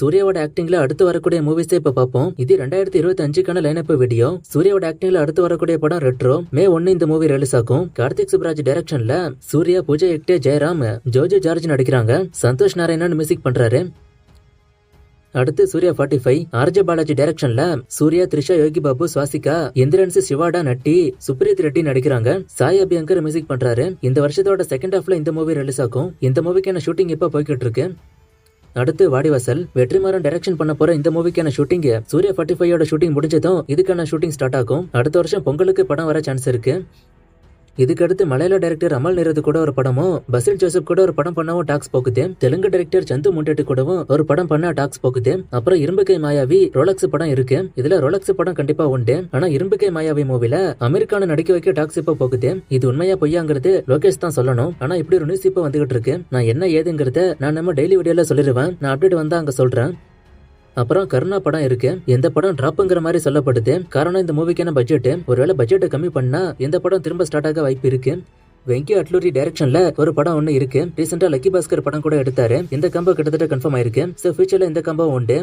சூர்யாவோட ஆக்டிங்ல அடுத்து வரக்கூடிய மூவிஸே இப்ப பார்ப்போம். இது ரெண்டாயிரத்தி இருபத்தி அஞ்சுக்கான லைனப் வீடியோ சூர்யாவோட ஆக்டிங்ல அடுத்து வரக்கூடிய படம் ரெட்ரோ மே ஒன்னு இந்த மூவி ரிலீஸ் ஆகும். கார்த்திக் சுப்ராஜ் டைரக்ஷன்ல சூர்யா பூஜா எக்டே ஜெயராம் ஜோஜோ ஜார்ஜ் நடிக்கிறாங்க. சந்தோஷ் நாராயணன் மியூசிக் பண்றாரு. அடுத்து Suriya forty five RJ Balaji டைரக்ஷன்ல சூர்யா த்ரிஷா யோகி பாபு சுவாசிகா இந்திரன்ஸ் சிவாடா நட்டி சுப்ரீத் ரெட்டி நடிக்கிறாங்க. சாய் அபியங்கர் மியூசிக் பண்றாரு. இந்த வருஷத்தோட செகண்ட் ஹாஃப்ல இந்த மூவி ரிலீஸ் ஆகும். இந்த மூவிக்கான ஷூட்டிங் இப்ப போய்கிட்டு இருக்கு. அடுத்து வாடிவாசல் வெற்றிமாறன் டைரக்ஷன் பண்ண போற இந்த மூவிக்கான ஷூட்டிங் சூர்யா ஃபார்ட்டி ஃபைவோட ஷூட்டிங் முடிஞ்சதும் இதுக்கான ஷூட்டிங் ஸ்டார்ட் ஆகும். அடுத்த வருஷம் பொங்கலுக்கு படம் வர சான்ஸ் இருக்கு. இதுக்கடுத்து மலையாள டைரக்டர் அமல் நிறது கூட ஒரு படமும் பசில் ஜோசப் கூட ஒரு படம் பண்ணவும் டாக்ஸ் போகுது தெலுங்கு டைரக்டர் சந்து முண்டெட்டு கூடவும் ஒரு படம் பண்ண டாக்ஸ் போகுது அப்புறம் இரும்புக்கை மாயாவி ரோலக்ஸ் படம் இருக்கு. இதுல ரோலக்ஸ் படம் கண்டிப்பா உண்டு. ஆனா இரும்புக்கை மாயாவி மூவில அமெரிக்கான நடிக்க வைக்க டாக்ஸ் இப்ப போகுது இது உண்மையா பொய்யாங்கிறது லோகேஷ் தான் சொல்லணும். ஆனா இப்படி ஒரு நியூஸ் இப்ப வந்துகிட்டு இருக்கு. நான் என்ன ஏதுங்கிறத நான் நம்ம டெய்லி வீடியோல சொல்லிடுவேன் நான் அப்டேட் வந்தா அங்க சொல்றேன். அப்புறம் கருணா படம் இருக்கு. எந்த படம் டிராப்ங்கிற மாதிரி சொல்லப்படுது. காரணம் இந்த மூவிக்கான பட்ஜெட் ஒருவேளை பட்ஜெட்டை கம்மி பண்ணா இந்த படம் திரும்ப ஸ்டார்ட் ஆக வாய்ப்பு இருக்கு. வெங்கி அட்லூரி டைரக்ஷன்ல ஒரு படம் ஒன்னு இருக்கு. ரீசெண்டா லக்கி பாஸ்கர் படம் கூட எடுத்தாரு. இந்த கம்போ கிட்டத்தட்ட கன்ஃபார்ம் ஆயிருக்கு. சோ ஃபியூச்சர்ல இந்த கம்போ உண்டு.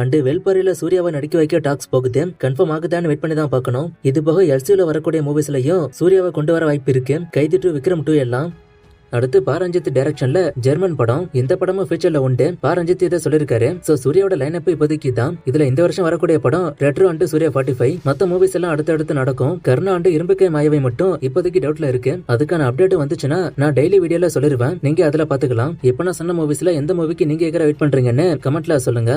அண்டு வெல்பாரியில சூர்யாவை நடிக்க வைக்க டாக்ஸ் போகுது. கன்ஃபார்ம் ஆகுதான்னு வெயிட் பண்ணி தான் பார்க்கணும். இது போக எல்சியூல வரக்கூடிய மூவிஸ்லயும் சூர்யாவை கொண்டு வர வாய்ப்பு இருக்கு. கைதி டூ விக்ரம் டூ எல்லாம். அடுத்து பாரஞ்சித் டைரக்ஷன்ல ஜெர்மன் படம் இந்த படமும் ஃபியூச்சர்ல உண்டு. பாரஞ்சித் இதை சொல்லிருக்காரு. சோ சூர்யாவோட லைனப் இப்போதைக்கு தான் இதுல இந்த வருஷம் வரக்கூடிய படம் Retro and Suriya forty five மத்த மூவிஸ் எல்லாம் அடுத்தடுத்து நடக்கும். கர்ணா அண்டு இரும்புக்கை மாயவை மட்டும் இப்போதைக்கு டவுட்ல இருக்கு. அதுக்கான அப்டேட் வந்துச்சுன்னா நான் டெய்லி வீடியோல சொல்லிருவேன். நீங்க அதுல பாத்துக்கலாம் இப்ப நான் சொன்ன மூவிஸ்ல எந்த மூவிக்கு நீங்க எகர வெயிட் பண்றீங்கன்னு கமெண்ட்ல சொல்லுங்க.